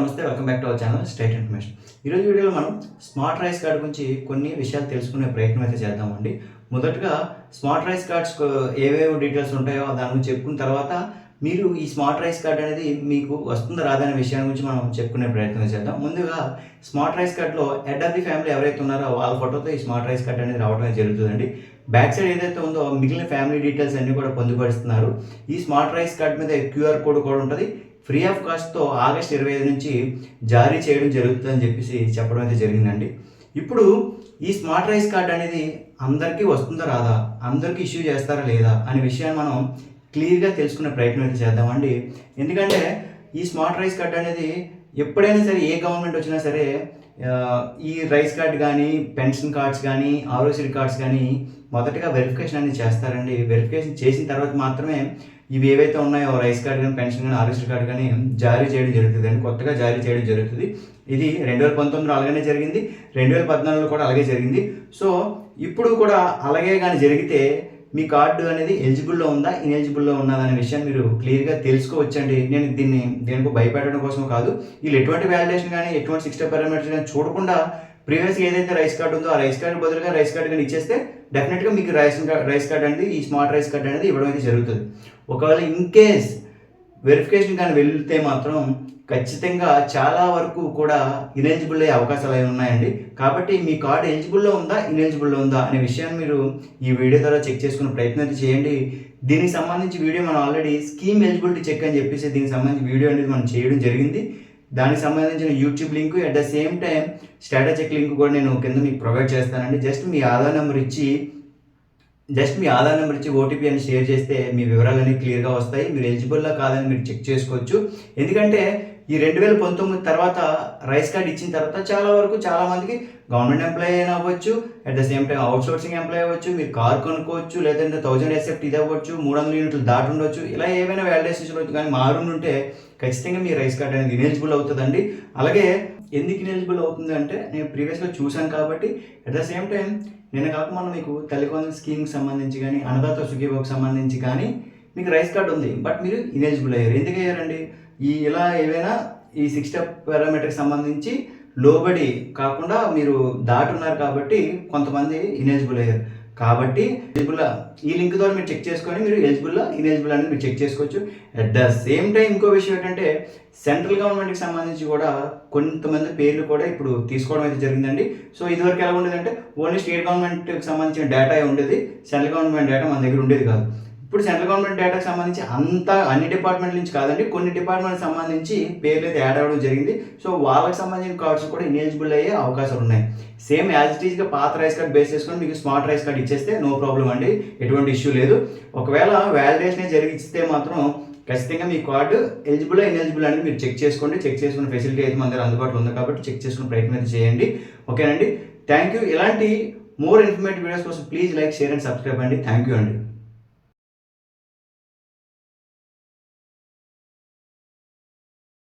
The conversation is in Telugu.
నమస్తే welcome back to our channel state information ఈరోజు వీడియోలో మనం స్మార్ట్ రైస్ కార్డ్ గురించి కొన్ని విషయాలు తెలుసుకునే ప్రయత్నం అయితే చేద్దామండి. మొదటగా స్మార్ట్ రైస్ కార్డ్స్ ఏవేవో డీటెయిల్స్ ఉంటాయో దాని గురించి చెప్పుకున్న తర్వాత మీరు ఈ స్మార్ట్ రైస్ కార్డ్ అనేది మీకు వస్తుందా రాదా అనే విషయం గురించి మనం చెప్పుకునే ప్రయత్నం చేద్దాం. ముందుగా స్మార్ట్ రైస్ కార్డ్లో హెడ్ ఆఫ్ ది ఫ్యామిలీ ఎవరైతే ఉన్నారో వాళ్ళ ఫోటోతో ఈ స్మార్ట్ రైస్ కార్డ్ అనేది రావడం జరుగుతుందండి. బ్యాక్ సైడ్ ఏదైతే ఉందో మిగిలిన ఫ్యామిలీ డీటెయిల్స్ అన్ని కూడా పొందుపరుస్తున్నారు. ఈ స్మార్ట్ రైస్ కార్డ్ మీద క్యూఆర్ కోడ్ కూడా ఉంటుంది. ఫ్రీ ఆఫ్ కాస్ట్తో ఆగస్ట్ ఇరవై ఐదు నుంచి జారీ చేయడం జరుగుతుందని చెప్పేసి చెప్పడం అయితే జరిగిందండి. ఇప్పుడు ఈ స్మార్ట్ రైస్ కార్డ్ అనేది అందరికీ వస్తుందా రాదా? అందరికీ ఇష్యూ చేస్తారా లేదా? అనే విషయాన్ని మనం క్లియర్గా తెలుసుకునే ప్రయత్నం అయితే చేద్దామండి. ఎందుకంటే ఈ స్మార్ట్ రైస్ కార్డ్ అనేది ఎప్పుడైనా సరే ఏ గవర్నమెంట్ వచ్చినా సరే ఈ రైస్ కార్డ్ కానీ పెన్షన్ కార్డ్స్ కానీ ఆరోగ్యశ్రీ కార్డ్స్ కానీ మొదటగా వెరిఫికేషన్ అనేది చేస్తారండి. వెరిఫికేషన్ చేసిన తర్వాత మాత్రమే ఇవి ఏవైతే ఉన్నాయో రైస్ కార్డు కానీ పెన్షన్ కానీ ఆరోగ్యశ్రీ కార్డ్ కానీ జారీ చేయడం జరుగుతుంది. అండి కొత్తగా జారీ చేయడం జరుగుతుంది. ఇది రెండు వేల పంతొమ్మిదిలో అలాగనే జరిగింది. రెండు వేల పద్నాలుగులో కూడా అలాగే జరిగింది. సో ఇప్పుడు కూడా అలాగే కానీ జరిగితే మీ కార్డు అనేది ఎలిజిబుల్లో ఉందా ఇన్ఎలిజిబుల్లో ఉన్నదా అనే విషయం మీరు క్లియర్గా తెలుసుకోవచ్చండి. నేను దీన్ని దేనికి భయపెట్టడం కోసం కాదు. వీళ్ళు ఎటువంటి వ్యాలిడేషన్ కానీ ఎటువంటి సిక్స్టీ పారామీటర్స్ కానీ చూడకుండా ప్రీవియస్ ఏదైతే రైస్ కార్డ్ ఉందో ఆ రైస్ కార్డు బదులుగా రైస్ కార్డ్ కానీ ఇచ్చేస్తే డెఫినెట్గా మీకు రైస్ రైస్ కార్డ్ అనేది ఈ స్మార్ట్ రైస్ కార్డ్ అనేది ఇవ్వడం అయితే జరుగుతుంది. ఒకవేళ ఇన్ కేస్ వెరిఫికేషన్ కానీ వెళ్తే మాత్రం ఖచ్చితంగా చాలా వరకు కూడా ఇనెలిజిబుల్ అయ్యే అవకాశాలు అవి ఉన్నాయండి. కాబట్టి మీ కార్డు ఎలిజిబుల్లో ఉందా ఇనెలిజిబుల్లో ఉందా అనే విషయాన్ని మీరు ఈ వీడియో ద్వారా చెక్ చేసుకునే ప్రయత్నం అయితే చేయండి. దీనికి సంబంధించి వీడియో మనం ఆల్రెడీ స్కీమ్ ఎలిజిబిలిటీ చెక్ అని చెప్పేసి దీనికి సంబంధించి వీడియో అనేది మనం చేయడం జరిగింది. దానికి సంబంధించిన YouTube link at the same time status check link కూడా నేను కింద మీకు ప్రొవైడ్ చేస్తానండి. జస్ట్ మీ ఆధార్ నెంబర్ ఇచ్చి జస్ట్ మీ ఆధార్ నెంబర్ ఇచ్చి ఓటీపీ అని షేర్ చేస్తే మీ వివరాలన్నీ క్లియర్గా వస్తాయి. మీరు ఎలిజిబుల్లా కాదని మీరు చెక్ చేసుకోవచ్చు. ఎందుకంటే ఈ రెండు వేల పంతొమ్మిది తర్వాత రైస్ కార్డ్ ఇచ్చిన తర్వాత చాలా వరకు చాలా మందికి గవర్నమెంట్ ఎంప్లాయీ అయినా అవ్వచ్చు at the same time outsourcing employee అవ్వచ్చు మీరు కార్ కొనుక్కోవచ్చు లేదంటే థౌజండ్ ఎస్ఎఫ్ట్ ఇది అవ్వచ్చు మూడు వందల యూనిట్లు దాటి ఉండొచ్చు ఇలా ఏమైనా వ్యాలిడేషన్ అవచ్చు కానీ మారుండి ఉంటే ఖచ్చితంగా మీ రైస్ కార్డ్ అనేది ఇనెలిజిబుల్ అవుతుందండి. అలాగే ఎందుకు ఇనెలిజిబుల్ అవుతుంది అంటే నేను ప్రీవియస్గా చూశాను కాబట్టి అట్ ద సేమ్ టైం నేను కాక మనం మీకు తల్లికొందల స్కీమ్కి సంబంధించి కానీ అన్నదాత సుఖీబాబుకి సంబంధించి కానీ మీకు రైస్ కార్డ్ ఉంది. బట్ మీరు ఇనెలిజిబుల్ అయ్యారు. ఎందుకు అయ్యారండి? ఈ ఇలా ఏవైనా ఈ సిక్స్ స్టెప్ పారామీటర్కి సంబంధించి లోబడి కాకుండా మీరు దాటున్నారు కాబట్టి కొంతమంది ఇనేజిబుల్ అయ్యారు. కాబట్టి ఎలిజిబుల్ ఈ లింక్ ద్వారా మీరు చెక్ చేసుకొని మీరు ఎలిజిబుల్ ఇనెలిజిబుల్ అనేది మీరు చెక్ చేసుకోవచ్చు. అట్ ద సేమ్ టైం ఇంకో విషయం ఏంటంటే సెంట్రల్ గవర్నమెంట్కి సంబంధించి కూడా కొంతమంది పేర్లు కూడా ఇప్పుడు తీసుకోవడం అయితే జరిగిందండి. సో ఇదివరకు ఎలా ఉండేదంటే ఓన్లీ స్టేట్ గవర్నమెంట్కి సంబంధించిన డేటా ఉండేది సెంట్రల్ గవర్నమెంట్ డేటా మన దగ్గర ఉండేది కాదు. ఇప్పుడు సెంట్రల్ గవర్నమెంట్ డేటాకి సంబంధించి అంత అన్ని డిపార్ట్మెంట్ నుంచి కాదండి కొన్ని డిపార్ట్మెంట్ సంబంధించి పేర్లు అయితే యాడ్ అవ్వడం జరిగింది. సో వాళ్ళకి సంబంధించిన కార్డ్స్ కూడా ఇనెలిజిబుల్ అయ్యే అవకాశాలు ఉన్నాయి. సేమ్ యాజ్ ఇట్ ఈస్గా పాత రైస్ కార్డ్ బేస్ చేసుకొని మీకు స్మార్ట్ రైస్ కార్డ్ ఇచ్చేస్తే నో ప్రాబ్లం అండి ఎటువంటి ఇష్యూ లేదు. ఒకవేళ వ్యాలిడేషన్ జరిగిస్తే మాత్రం ఖచ్చితంగా మీ కార్డు ఎలిజిబుల్ ఇన్ఎలిజిబుల్ అనేది మీరు చెక్ చేసుకోండి. చెక్ చేసుకునే ఫెసిలిటీ అయితే మన దగ్గర అందుబాటులో ఉంది కాబట్టి చెక్ చేసుకునే ప్రయత్నం అయితే చేయండి. ఓకేనండి? థ్యాంక్ యూ ఇలాంటి మోర్ ఇన్ఫర్మేటివ్ వీడియోస్ కోసం please like share and subscribe అండి. థ్యాంక్ యూ అండి.